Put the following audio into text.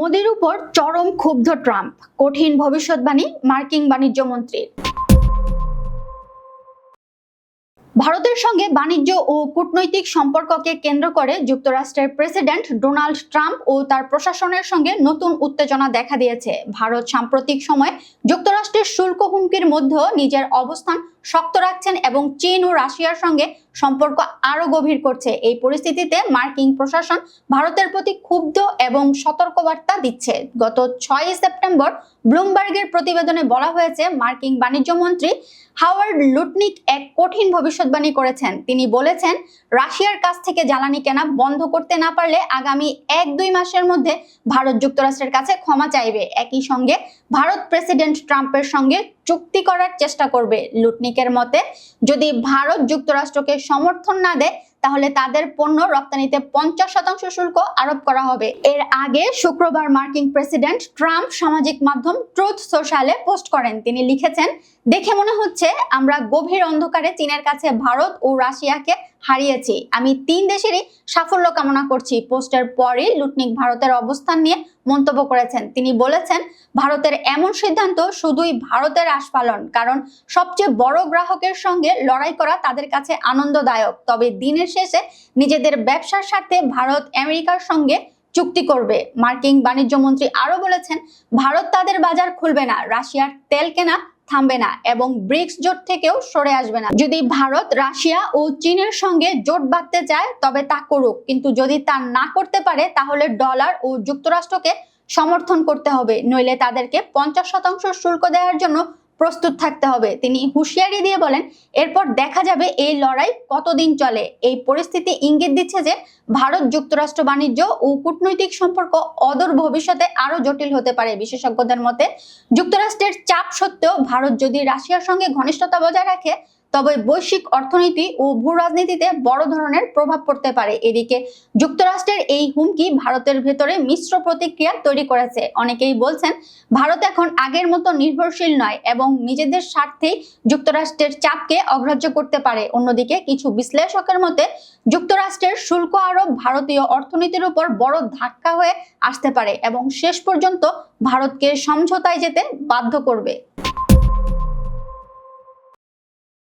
মোদির উপর চরম ক্ষুব্ধ ট্রাম্প। কঠিন ভবিষ্যৎবাণী মার্কিন বাণিজ্য মন্ত্রীর। ভারতের সঙ্গে বাণিজ্য ও কূটনৈতিক সম্পর্ককে কেন্দ্র করে যুক্তরাষ্ট্রের প্রেসিডেন্ট ডোনাল্ড ট্রাম্প ও তার প্রশাসনের সঙ্গে নতুন উত্তেজনা দেখা দিয়েছে। ভারত সাম্প্রতিক সময়ে যুক্তরাষ্ট্রের শুল্ক হুমকির মধ্যেও নিজের অবস্থান শক্ত রাখছেন এবং চীন ও রাশিয়ার সঙ্গে সম্পর্ক আরও গভীর করছে। এই পরিস্থিতিতে মার্কিন প্রশাসন ভারতের প্রতি ক্ষুব্ধ এবং সতর্কবার্তা দিচ্ছে। গত ছয় সেপ্টেম্বর ব্লুমবার্গের প্রতিবেদনে বলা হয়েছে, মার্কিন বাণিজ্য মন্ত্রী হাওয়ার্ড লুটনিক এক কঠিন ভবিষ্যৎবাণী করেছেন। তিনি বলেছেন, রাশিয়ার কাছ থেকে জ্বালানি কেনা বন্ধ করতে না পারলে আগামী এক দুই মাসের মধ্যে ভারত যুক্তরাষ্ট্রের কাছে ক্ষমা চাইবে। একই সঙ্গে ভারত প্রেসিডেন্ট ট্রাম্পের সঙ্গে চুক্তি করার চেষ্টা করবে। লুটনিকের মতে, যদি ভারত যুক্তরাষ্ট্রকে সমর্থন না দেয়, তাহলে তাদের পণ্য রপ্তানিতে পঞ্চাশ শতাংশ শুল্ক আরোপ করা হবে। এর আগে শুক্রবার মার্কিন প্রেসিডেন্ট ট্রাম্প সামাজিক মাধ্যম ট্রুথ সোশ্যালে পোস্ট করেন। তিনি লিখেছেন, দেখে মনে হচ্ছে আমরা গভীর অন্ধকারে চীনের কাছে ভারত ও রাশিয়াকে হারিয়েছি। আমি তিন দেশেরই সাফল্য কামনা করছি। পোস্টের পরই লুটনিক ভারতের অবস্থান নিয়ে মন্তব্য করেছেন। তিনি বলেছেন, ভারতের এমন সিদ্ধান্ত শুধুই ভারতের আস্ফালন, কারণ সবচেয়ে বড় গ্রাহকের সঙ্গে লড়াই করা তাদের কাছে আনন্দদায়ক। তবে দিনের শেষে নিজেদের ব্যবসার স্বার্থে ভারত আমেরিকার সঙ্গে চুক্তি করবে। মার্কিন বাণিজ্য মন্ত্রী আরও বলেছেন, ভারত তাদের বাজার খুলবে না। রাশিয়ার তেল কেনা থামবে না এবং ব্রিক্স জোট থেকেও সরে আসবে না। যদি ভারত, রাশিয়া ও চীনের সঙ্গে জোট বাঁধতে চায়, তবে তা করুক। কিন্তু যদি তা না করতে পারে, তাহলে ডলার ও যুক্তরাষ্ট্রকে সমর্থন করতে হবে। নইলে তাদেরকে পঞ্চাশ শতাংশ শুল্ক দেওয়ার জন্য প্রস্তুত থাকতে হবে। তিনি হুঁশিয়ারি দিয়ে বলেন, এরপর দেখা যাবে এই লড়াই কতদিন চলে। এই পরিস্থিতি ইঙ্গিত দিচ্ছে যে ভারত যুক্তরাষ্ট্র বাণিজ্য ও কূটনৈতিক সম্পর্ক অদূর ভবিষ্যতে আরও জটিল হতে পারে। বিশেষজ্ঞদের মতে, যুক্তরাষ্ট্রের চাপ সত্ত্বেও ভারত যদি রাশিয়ার সঙ্গে ঘনিষ্ঠতা বজায় রাখে তবে বৈশ্বিক অর্থনীতি ও ভূ রাজনীতিতে বড় ধরনের প্রভাব পড়তে পারে এদিকে। যুক্তরাষ্ট্রের এই হুমকি ভারতের ভেতরে মিশ্র প্রতিক্রিয়া তৈরি করেছে। অনেকেই বলছেন, ভারত এখন আগের মতো নির্ভরশীল নয় এবং নিজেদের স্বার্থেই যুক্তরাষ্ট্রের চাপকে অগ্রাহ্য করতে পারে। অন্যদিকে কিছু বিশ্লেষকের মতে, যুক্তরাষ্ট্রের শুল্ক আরোপ ভারতীয় অর্থনীতির উপর বড় ধাক্কা হয়ে আসতে পারে এবং শেষ পর্যন্ত ভারতকে সমঝোতায় যেতে বাধ্য করবে।